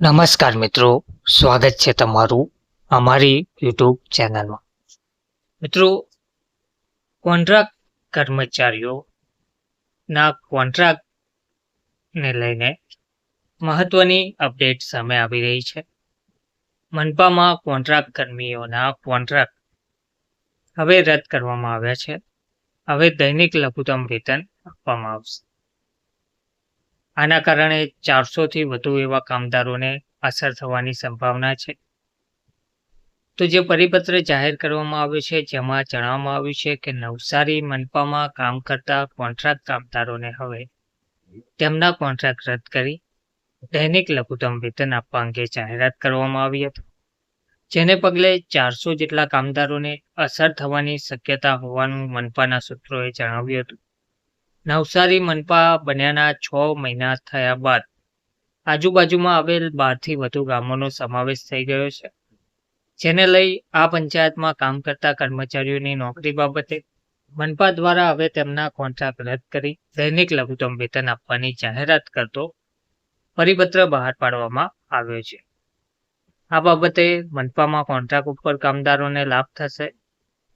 નમસ્કાર મિત્રો, સ્વાગત છે તમારું અમારી યુટ્યુબ ચેનલમાં. મિત્રો કોન્ટ્રાક્ટ કર્મચારીઓના કોન્ટ્રાક્ટને લઈને મહત્વની અપડેટ સામે આવી રહી છે. મનપામાં કોન્ટ્રાક્ટ કર્મીઓના કોન્ટ્રાક્ટ હવે રદ કરવામાં આવ્યા છે. હવે દૈનિક લઘુત્તમ વેતન આપવામાં આવશે. આના કારણે ચારસોથી વધુ એવા કામદારોને અસર થવાની સંભાવના છે. તો જે પરિપત્ર જાહેર કરવામાં આવ્યો છે, જેમાં જણાવવામાં આવ્યું છે કે નવસારી મનપામાં કામ કરતા કોન્ટ્રાક્ટ કામદારોને હવે તેમના કોન્ટ્રાક્ટ રદ કરી દૈનિક લઘુત્તમ વેતન આપવા અંગે જાહેરાત કરવામાં આવી હતી. જેને પગલે ચારસો જેટલા કામદારોને અસર થવાની શક્યતા હોવાનું મનપાના સૂત્રોએ જણાવ્યું હતું. નવસારી મનપા બન્યાના છ મહિના થયા બાદ આજુબાજુમાં આવેલ બારથી વધુ ગામોનો સમાવેશ થઈ ગયો છે. જેને લઈ આ પંચાયતમાં કામ કરતા કર્મચારીઓની નોકરી બાબતે મનપા દ્વારા હવે તેમના કોન્ટ્રાક્ટ રદ કરી દૈનિક લઘુત્તમ વેતન આપવાની જાહેરાત કરતો પરિપત્ર બહાર પાડવામાં આવ્યો છે. આ બાબતે મનપામાં કોન્ટ્રાક્ટ ઉપર કામદારોને લાભ થશે.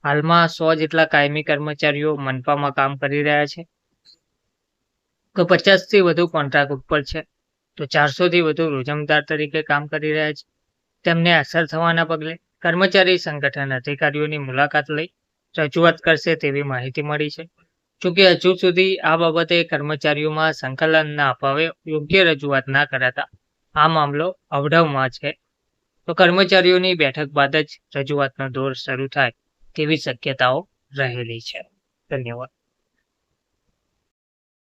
હાલમાં સો જેટલા કાયમી કર્મચારીઓ મનપામાં કામ કરી રહ્યા છે. તો પચાસથી વધુ કોન્ટ્રાક્ટ ઉપર છે. તો ચારસોથી વધુ રોજમદાર તરીકે કામ કરી રહ્યા છે. તેમને અસર થવાના પગલે કર્મચારી સંગઠન અધિકારીઓની મુલાકાત લઈ રજૂઆત કરશે તેવી માહિતી મળી છે. જોકે હજુ સુધી આ બાબતે કર્મચારીઓમાં સંકલનના અભાવે યોગ્ય રજૂઆત ના કરાતા આ મામલો અવઢવમાં છે. તો કર્મચારીઓની બેઠક બાદ જ રજૂઆતનો દોર શરૂ થાય તેવી શક્યતાઓ રહેલી છે. ધન્યવાદ.